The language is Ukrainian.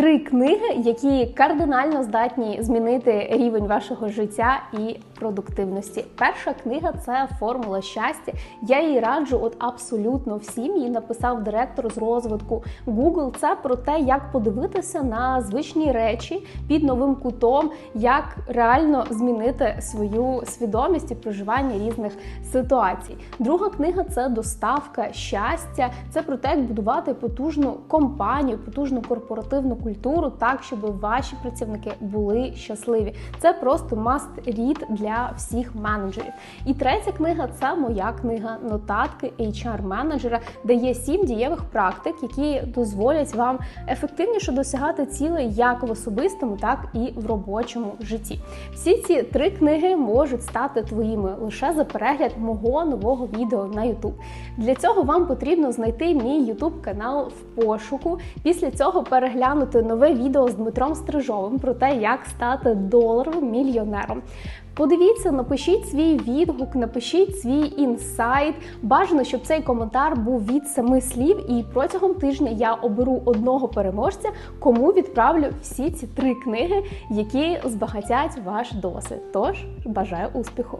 три книги, які кардинально здатні змінити рівень вашого життя і продуктивності. Перша книга це формула щастя. Я її раджу от абсолютно всім. Її написав директор з розвитку Google. Це про те, як подивитися на звичні речі під новим кутом, як реально змінити свою свідомість і проживання різних ситуацій. Друга книга це доставка щастя. Це про те, як будувати потужну компанію, потужну корпоративну культуру, так щоб ваші працівники були щасливі. Це просто must read для всіх менеджерів. І третя книга це моя книга нотатки HR-менеджера, де є сім дієвих практик, які дозволять вам ефективніше досягати цілей як в особистому, так і в робочому житті. Всі ці три книги можуть стати твоїми лише за перегляд мого нового відео на YouTube. Для цього вам потрібно знайти мій YouTube канал в пошуку. Після цього переглянути нове відео з Дмитром Стрижовим про те, як стати доларовим мільйонером. Подивіться, напишіть свій відгук, напишіть свій інсайт. Бажано, щоб цей коментар був від семи слів, і протягом тижня я оберу одного переможця, кому відправлю всі ці три книги, які збагатять ваш досвід. Тож бажаю успіху!